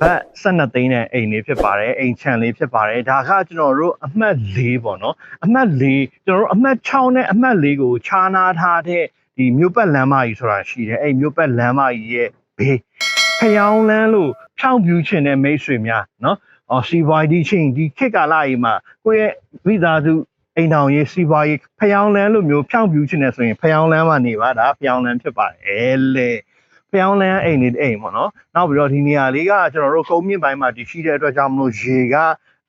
ဘတ်12သိန်းနဲ့အိမ်လေးဖြစ်ပါတယ်အိမ်ချန်လေးဖြစ်ပါတယ်ဒါကကျွန်တော်တို့အမှတ်၄ပေါ့နော်အမှတ်၄ကျွန်တော်တို့အမှတ်6နဲ့အမှတ်၄ကိုခြားနာထားတဲ့ဒီမြို့ပတ်လမ်းမကြီးဆိုတာရှိတယ်အဲ့မြို့ပတ်လမ်းမကြီးရဲ့ဘေးဖျောင်းလန်းလို့ဖြောင်းပြူချင်တဲ့မိတ်ဆွေများနော်အော်စီဝိုင်ဒီချင်းဒီခေတ်ကာလကြီးမှာကိုယ့်ရဲ့မိသားစုအိမ်တော်ရေးစီပွားရေးဖျောင်းလန်းလို့မျိုးဖြောင်းပြူချင်တယ်ဆိုရင်ဖျောင်းလန်းမှာနေပါဒါဖျောင်းလန်းဖြစ်ပါတယ်လေ ဖျောင်းလန်းအိမ်နေအိမ်ပေါ့နော်နောက်ပြီးတော့ဒီနေရာလေးကကျွန်တော်တို့ကုန်းမြင့်ပိုင်းမှာတည်ရှိတဲ့အတွက်ကြောင့်မလို့ရေက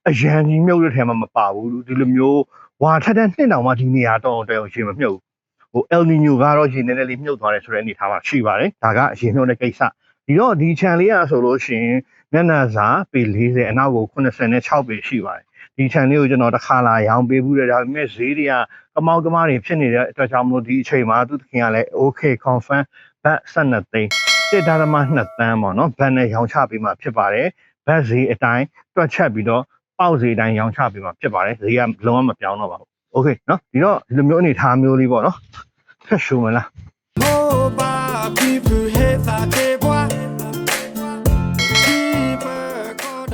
အရန်ကြီးမြုပ်တဲ့ထဲမှာမပါဘူးဒီလိုမျိုးဝါထက်တဲ့နှစ်တောင်မှဒီနေရာတော့တော်ရေမမြုပ်ဘူးဟို El Nino ကတော့ရေနည်းနည်းလေးမြုပ်သွားတယ်ဆိုတဲ့အနေထားမှာရှိပါတယ်ဒါကရေမြုပ်တဲ့ကိစ္စဒီတော့ဒီ channel လေးကဆိုလို့ရှိရင်မျက်နှာစာပေ40အနောက်ကို86ပေရှိပါတယ်ဒီ channel လေးကိုကျွန်တော်တစ်ခါလာရောင်းပေးဘူးတယ်ဒါပေမဲ့ဈေးတွေက ကမောက်ကမားတွေဖြစ်နေတဲ့အတွက်ကြောင့်မလို့ဒီအချိန်မှာသူသခင်ကလည်း okay confirm ဘတ်12သိန်းစစ်ဒါသမ2တန်းပေါ့နော်ဘတ်နဲ့ရောင်းချပေးမှာဖြစ်ပါတယ်ဘတ်ဈေးအတိုင်းတွက်ချက်ပြီးတော့ပေါက်ဈေးအတိုင်းရောင်းချပေးမှာဖြစ်ပါတယ်ဈေးကလုံးဝမပြောင်းတော့ပါဘူး okay နော်ဒီတော့ဒီလိုမျိုးအနေထားမျိုးလေးပေါ့နော်ဖက်ရှုံမလား mobile people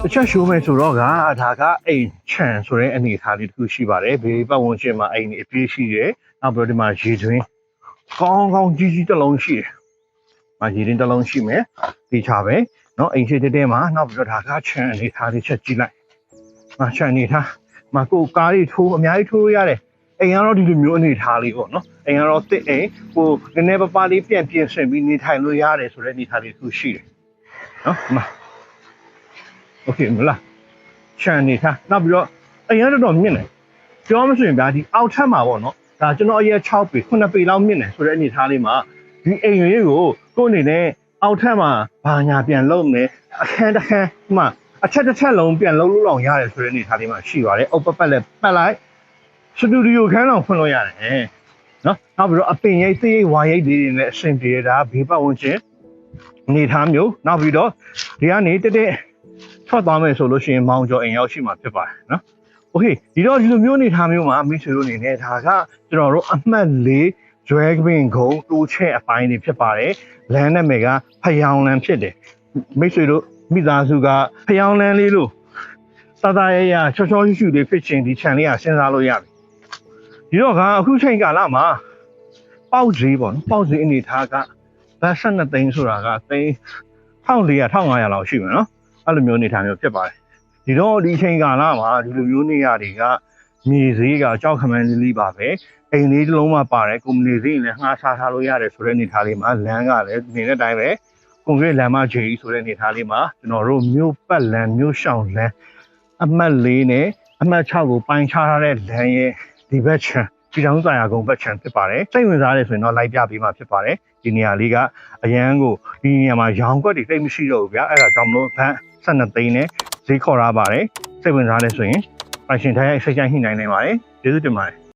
တစ်ချက်ရှိုးမယ်ဆိုတော့ကဒါကအိမ်ခြံဆိုတဲ့အနေအထားလေးတစ်ခုရှိပါတယ်ဘေးပတ်ဝန်းကျင်မှာအိမ်တွေအပြည့်ရှိတယ်နောက်ပြီးတော့ဒီမှာရေတွင်းကောင်းကောင်းကြီးကြီးတစ်လုံးရှိတယ်။မာရေတွင်းတစ်လုံးရှိမယ်ဒီချပဲနော်အိမ်ရှိတဲ့တဲမှာနောက်ပြီးတော့ဒါကခြံအနေအထားလေးချက်ကြည့်လိုက်။မာခြံအနေအထားမာကိုကားလေးထိုးအများကြီးထိုးလို့ရတယ်အိမ်ကတော့ဒီလိုမျိုးအနေထားလေးပေါ့နော်အိမ်ကတော့တစ်အိမ်ဟိုနည်းနည်းပါးပါးလေးပြန်ပြင်ဆင်ပြီးနေထိုင်လို့ရတယ်ဆိုတဲ့အနေထားလေးတစ်ခုရှိတယ်နော် โอเคမလားချန်နေထားနောက်ပြီးတော့အရင်တော့မြင့်တယ်ပြောမဆိုရင်ဗျာဒီအောက်ထပ်မှာပေါ့နော်ဒါကျွန်တော်အရင်6ပေ9ပေလောက်မြင့်တယ်ဆိုတဲ့အနေထားလေးမှာဒီအိမ်လေးကိုကိုယ့်အနေနဲ့အောက်ထပ်မှာဘာညာပြန်လုပ်မယ်အခန်းတစ်ခန်းဟိုမှာအချက်တစ်ချက်လုံးပြန်လုပ်လို့အောင်ရတယ်ဆိုတဲ့အနေထားလေးမှာရှိပါတယ်အုပ်ပတ်ပတ်လည်းပတ်လိုက်စတူဒီယိုခန်းအောင်ဖွင့်လို့ရတယ်နော်နောက်ပြီးတော့အပင်ရိပ်သေးရိပ်ဝါရိပ်လေးတွေနဲ့အဆင်ပြေတာဘေးပတ်ဝန်းကျင်အနေထားမျိုးနောက်ပြီးတော့ဒီကနေတက်တက် ထွက်သွားမယ်ဆိုလို့ရှိရင်မောင်ကျော်အိမ်ရောက်ရှိမှာဖြစ်ပါတယ်နော်။ Okay ဒီတော့ဒီလိုမျိုးအနေထားမျိုးမှာမိတ်ဆွေတို့အနေနဲ့ဒါကကျွန်တော်တို့အမှတ်၄ drag bin ခုံတိုးချက်အပိုင်းတွေဖြစ်ပါတယ်။လမ်းနာမည်ကဖယောင်လန်းဖြစ်တယ်။မိတ်ဆွေတို့မိသားစုကဖယောင်လန်းလေးလို့သာသာရရချောချောရှုရှုလေးဖြစ်ချင်ဒီ channel လေးကစဉ်းစားလို့ရပြီ။ဒီတော့ကအခုချိန်ကာလမှာပေါက်ဈေးပေါ့နော်။ပေါက်ဈေးအနေထားကဘတ်12သိန်းဆိုတာကသိန်း1400 1500လောက်ရှိမယ်နော်။ အဲ့လိုမျိုးနေထိုင်မျိုးဖြစ်ပါတယ်ဒီတော့ဒီအချိန်ကာလမှာဒီလိုမျိုးနေရတွေကမြေဈေးကကြောက်ခမန်းလေးလေးပါပဲအိမ်လေးတစ်လုံးမှပါတယ်ကွန်မြူနီဈေးလည်းငှားစားထားလို့ရတယ်ဆိုတဲ့အနေအထားလေးမှာလမ်းကလည်းနေတဲ့အတိုင်းပဲကွန်ကရစ်လမ်းမဂျေဆိုတဲ့အနေအထားလေးမှာကျွန်တော်တို့မြို့ပတ်လမ်းမြို့ရှောင်းလမ်းအမှတ်၄နဲ့အမှတ်6ကိုပိုင်းခြားထားတဲ့လမ်းရဲ့ဒီဘက်ချန်ဒီတောင်ဆိုင်ရာကုန်းဘက်ချန်ဖြစ်ပါတယ်စိတ်ဝင်စားတယ်ဆိုရင်တော့လိုက်ပြပေးမှဖြစ်ပါတယ်ဒီနေရာလေးကအရန်ကိုဒီနေရာမှာရောင်ကွက်တွေတိတ်မရှိတော့ဘူးဗျာအဲ့ဒါကြောင့်မလို့ဘန်း 12သိန်းနဲ့ဈေးခေါ်ရပါတယ်စိတ်ဝင်စားတယ်ဆိုရင်ပိုင်ရှင်ထိုင်ရိုက်စိတ်ကြိုက်ညှိနှိုင်းနိုင်ပါတယ်ကျေးဇူးတင်ပါတယ်